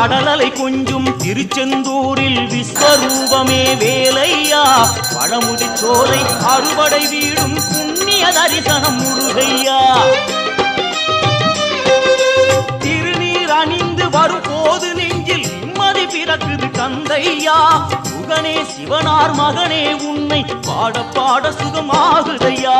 கடலலை கொஞ்சும் திருச்செந்தூரில் விஸ்வரூபமே வேலையா? பழமுதி சோலை அறுபடை வீடும் புண்ணிய தரிசனம் முருகையா? திருநீர் அணிந்து வரும்போது நெஞ்சில் நிம்மதி பிறக்குது தந்தையா? முகனே சிவனார் மகனே உன்னை பாட பாட சுகமாகுதையா?